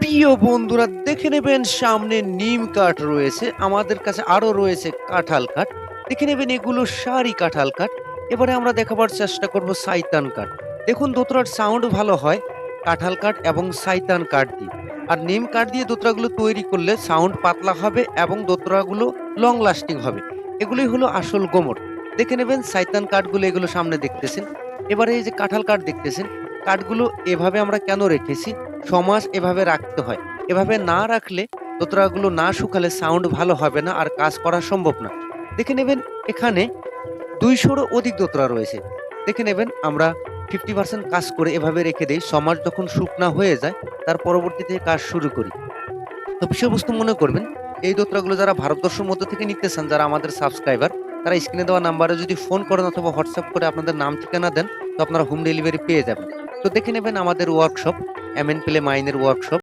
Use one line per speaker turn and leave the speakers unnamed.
প্রিয় বন্ধুরা, দেখে নেবেন সামনে নিম কাঠ রয়েছে, আমাদের কাছে আরও রয়েছে কাঁঠাল কাঠ। দেখে নেবেন এগুলো সারি কাঁঠাল কাঠ। এবারে আমরা দেখাবার চেষ্টা করব সাইতান কাঠ। দেখুন দোতরার সাউন্ড ভালো হয়, কাঁঠাল কাঠ এবং সাইতান কাঠ দিয়ে। আর নিম কাঠ দিয়ে দোতরাগুলো তৈরি করলে সাউন্ড পাতলা হবে এবং দোতরাগুলো লং লাস্টিং হবে। এগুলোই হলো আসল গোমর। দেখে নেবেন সাইতান কাঠগুলো এগুলো সামনে দেখতেছেন। এবারে এই যে কাঁঠাল কাঠ দেখতেছেন, কাঠগুলো এভাবে আমরা কেন রেখেছি? সমাজ এভাবে রাখতে হয়। এভাবে না রাখলে দোতরাগুলো না শুকালে সাউন্ড ভালো হবে না আর কাজ করা সম্ভব না। দেখে নেবেন এখানে দুইশোরও অধিক দোতরা রয়েছে। দেখে নেবেন আমরা ফিফটি পার্সেন্ট কাজ করে এভাবে রেখে দেই। সমাজ যখন শুকনা হয়ে যায়, তার পরবর্তীতে কাজ শুরু করি। তো বিষয়বস্তু মনে করবেন, এই দোতরাগুলো যারা ভারতবর্ষের মধ্যে থেকে নিতে চান যারা আমাদের সাবস্ক্রাইবার তারা স্ক্রিনে দেওয়া নাম্বারে যদি ফোন করেন অথবা হোয়াটসঅ্যাপ করে আপনাদের নাম ঠিকানা দেন, তো আপনারা হোম ডেলিভারি পেয়ে যাবেন। তো দেখে নেবেন আমাদের ওয়ার্কশপ এম এন প্লে মাইনের ওয়ার্কশপ